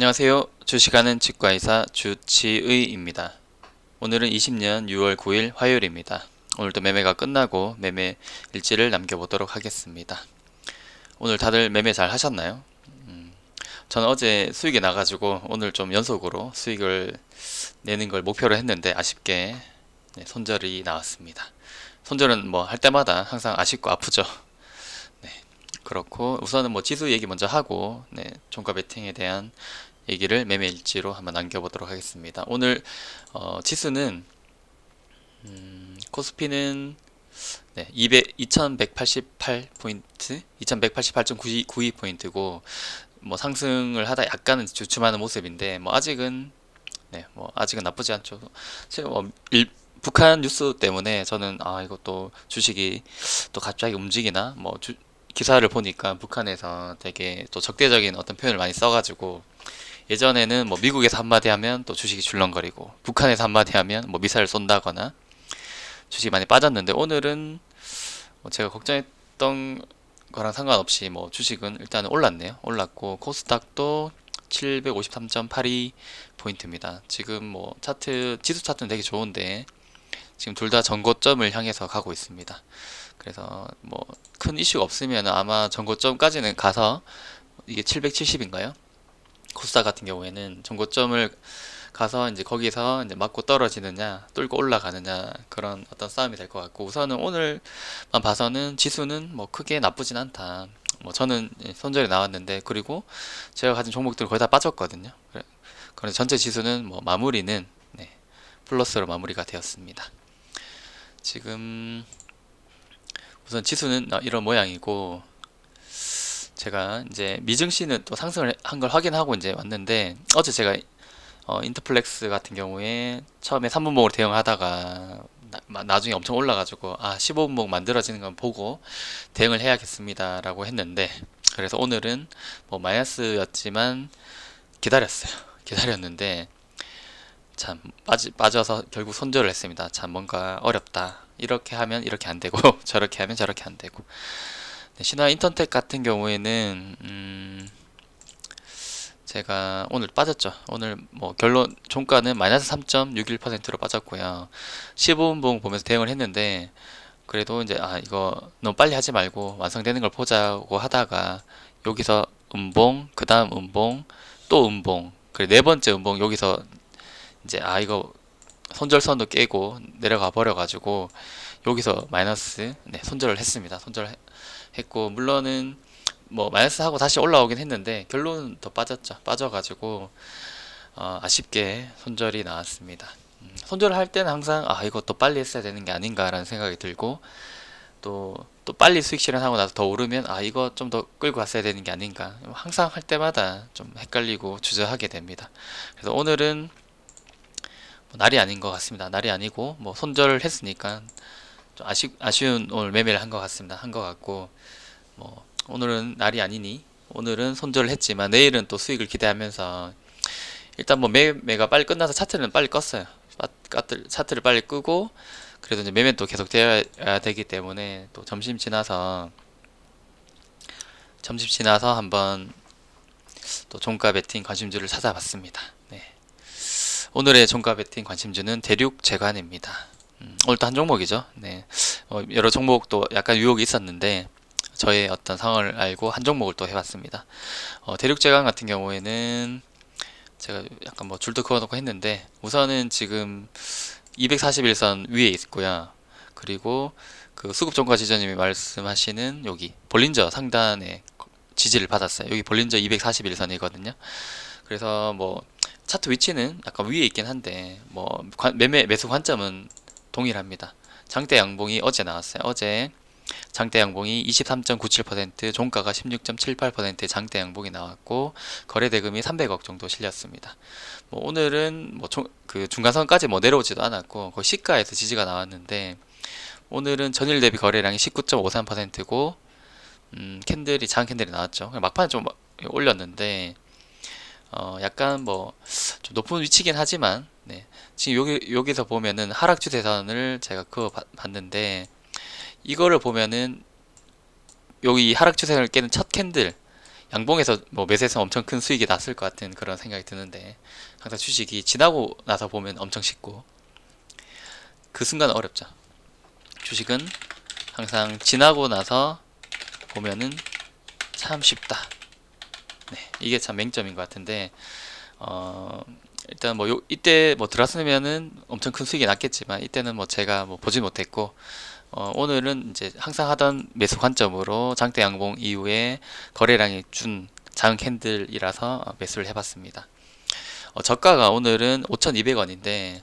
안녕하세요. 주식하는 치과의사 주치의입니다. 오늘은 20년 6월 9일 화요일입니다. 오늘도 매매가 끝나고 매매 일지를 남겨보도록 하겠습니다. 오늘 다들 매매 잘 하셨나요? 음, 저는 어제 수익이 나가지고 오늘 좀 연속으로 수익을 내는 걸 목표로 했는데 아쉽게 네, 손절이 나왔습니다. 손절은 뭐 할 때마다 항상 아쉽고 아프죠. 네, 그렇고 우선은 뭐 지수 얘기 먼저 하고 네, 종가 베팅에 대한 얘기를 매매 일지로 한번 남겨보도록 하겠습니다. 오늘 어, 지수는 음, 코스피는 네, 200, 2188포인트, 2188.92포인트고 뭐 상승을 하다 약간은 주춤하는 모습인데 뭐 아직은 네, 뭐 아직은 나쁘지 않죠. 지금 뭐 일, 북한 뉴스 때문에 저는 아 이것도 주식이 또 갑자기 움직이나 뭐 주, 기사를 보니까 북한에서 되게 또 적대적인 어떤 표현을 많이 써가지고 예전에는 뭐 미국에서 한마디 하면 또 주식이 줄렁거리고 북한에서 한마디 하면 뭐 미사일 쏜다거나 주식이 많이 빠졌는데 오늘은 뭐 제가 걱정했던 거랑 상관없이 뭐 주식은 일단은 올랐네요. 올랐고 코스닥도 753.82 포인트입니다. 지금 뭐 차트 지수 차트는 되게 좋은데 지금 둘 다 전고점을 향해서 가고 있습니다. 그래서 뭐 큰 이슈가 없으면 아마 전고점까지는 가서 이게 770인가요? 코스닥 같은 경우에는 전고점을 가서 이제 거기서 이제 맞고 떨어지느냐 뚫고 올라가느냐 그런 어떤 싸움이 될 것 같고 우선은 오늘만 봐서는 지수는 뭐 크게 나쁘진 않다. 뭐 저는 손절이 나왔는데 그리고 제가 가진 종목들 거의 다 빠졌거든요. 그래- 그래서 전체 지수는 뭐 마무리는 네, 플러스로 마무리가 되었습니다. 지금 우선 지수는 어, 이런 모양이고 제가 이제 미증시는 또 상승을 한 걸 확인하고 이제 왔는데 어제 제가 어, 인터플렉스 같은 경우에 처음에 3분봉으로 대응하다가 나, 나중에 엄청 올라가지고 아 15분봉 만들어지는 건 보고 대응을 해야겠습니다 라고 했는데 그래서 오늘은 뭐 마이너스였지만 기다렸어요. 기다렸는데 참 빠지, 빠져서 결국 손절을 했습니다. 참 뭔가 어렵다. 이렇게 하면 이렇게 안 되고 저렇게 하면 저렇게 안 되고 네, 신화 인턴텍 같은 경우에는 음, 제가 오늘 빠졌죠. 오늘 뭐 결론 종가는 마이너스 3.61%로 빠졌고요. 15분봉 보면서 대응을 했는데 그래도 이제 아 이거 너무 빨리 하지 말고 완성되는 걸 보자고 하다가 여기서 음봉, 그 다음 음봉, 또 음봉, 그리고 네 번째 음봉 여기서 이제 아 이거 손절선도 깨고 내려가 버려 가지고 여기서 마이너스 네, 손절을 했습니다. 손절했고 물론은 뭐 마이너스 하고 다시 올라오긴 했는데 결론은 더 빠졌죠. 빠져가지고 어, 아쉽게 손절이 나왔습니다. 음, 손절을 할 때는 항상 아 이것도 빨리 했어야 되는 게 아닌가라는 생각이 들고 또 또 빨리 수익 실현하고 나서 더 오르면 아 이거 좀 더 끌고 갔어야 되는 게 아닌가 항상 할 때마다 좀 헷갈리고 주저하게 됩니다. 그래서 오늘은 뭐 날이 아닌 것 같습니다. 날이 아니고 뭐 손절을 했으니까 좀 아쉬, 아쉬운 오늘 매매를 한 것 같습니다. 한 것 같고 뭐 오늘은 날이 아니니 오늘은 손절을 했지만 내일은 또 수익을 기대하면서 일단 뭐 매매가 빨리 끝나서 차트는 빨리 껐어요. 차트를 빨리 끄고 그래도 이제 매매 또 계속 돼야 되기 때문에 또 점심 지나서 점심 지나서 한번 또 종가 베팅 관심주를 찾아봤습니다. 네. 오늘의 종가 베팅 관심주는 대륙 재관입니다. 음, 오늘도 한 종목이죠. 네. 어, 여러 종목도 약간 유혹이 있었는데 저의 어떤 상황을 알고 한 종목을 또 해봤습니다. 어, 대륙제강 같은 경우에는 제가 약간 뭐 줄도 그어놓고 했는데 우선은 지금 241선 위에 있고요. 그리고 그 수급 종가 지전님이 말씀하시는 여기 볼린저 상단에 지지를 받았어요. 여기 볼린저 241선이거든요. 그래서 뭐 차트 위치는 약간 위에 있긴 한데 뭐 관- 매매 매수 관점은 동일합니다. 장대 양봉이 어제 나왔어요. 어제 장대 양봉이 23.97%, 종가가 16.78%의 장대 양봉이 나왔고 거래 대금이 300억 정도 실렸습니다. 뭐 오늘은 뭐 그 중간선까지 뭐 내려오지도 않았고 그 시가에서 지지가 나왔는데 오늘은 전일 대비 거래량이 19.53%고 음, 캔들이 작은 캔들이 나왔죠. 막판에 좀 올렸는데 어, 약간 뭐 좀 높은 위치긴 하지만 네. 지금 여기 여기서 보면은 하락 추세선을 제가 그어 봤- 봤는데 이거를 보면은 여기 하락 추세선을 깨는 첫 캔들 양봉에서 뭐 매수해서 엄청 큰 수익이 났을 것 같은 그런 생각이 드는데 항상 주식이 지나고 나서 보면 엄청 쉽고 그 순간은 어렵죠. 주식은 항상 지나고 나서 보면은 참 쉽다. 네, 이게 참 맹점인 것 같은데 어 일단 뭐 요, 이때 뭐 들었으면은 엄청 큰 수익이 났겠지만 이때는 뭐 제가 뭐 보지 못했고 어, 오늘은 이제 항상 하던 매수 관점으로 장대 양봉 이후에 거래량이 준 작은 캔들이라서 어, 매수를 해봤습니다. 어, 저가가 오늘은 5,200원인데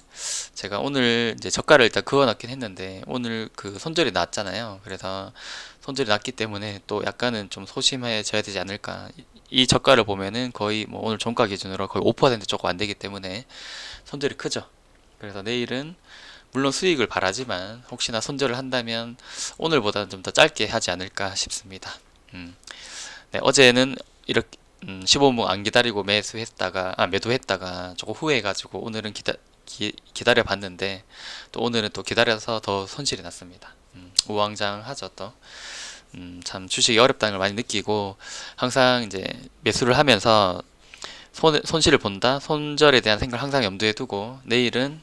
제가 오늘 이제 저가를 일단 그어놨긴 했는데 오늘 그 손절이 났잖아요. 그래서 손절이 났기 때문에 또 약간은 좀 소심해져야 되지 않을까. 이, 이 저가를 보면은 거의 뭐 오늘 종가 기준으로 거의 5% 조금 안 되기 때문에 손절이 크죠. 그래서 내일은 물론 수익을 바라지만 혹시나 손절을 한다면 오늘보다는 좀 더 짧게 하지 않을까 싶습니다. 음. 네, 어제는 이렇게 음, 15분 안 기다리고 매수했다가 아 매도했다가 조금 후회해가지고 오늘은 기다 기, 기다려 봤는데 또 오늘은 또 기다려서 더 손실이 났습니다. 음, 우왕좌왕하죠 또. 음, 참 주식이 어렵다는 걸 많이 느끼고 항상 이제 매수를 하면서 손, 손실을 본다 손절에 대한 생각을 항상 염두에 두고 내일은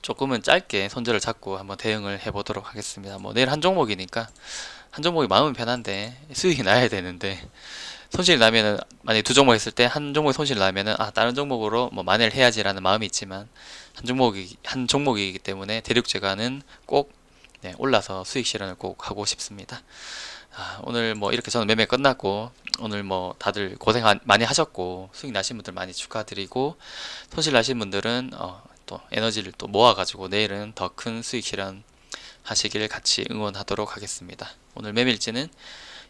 조금은 짧게 손절을 잡고 한번 대응을 해보도록 하겠습니다. 뭐 내일 한 종목이니까 한 종목이 마음은 편한데 수익이 나야 되는데 손실이 나면은 만약에 두 종목 했을 때 한 종목에 손실 나면은 아 다른 종목으로 뭐 만회를 해야지라는 마음이 있지만 한 종목이 한 종목이기 때문에 대륙제가는 꼭 네, 올라서 수익 실현을 꼭 하고 싶습니다. 아, 오늘 뭐 이렇게 저는 매매 끝났고 오늘 뭐 다들 고생 하- 많이 하셨고 수익 나신 분들 많이 축하드리고 손실 나신 분들은 어, 또 에너지를 또 모아가지고 내일은 더 큰 수익 실현 하시길 같이 응원하도록 하겠습니다. 오늘 매매일지는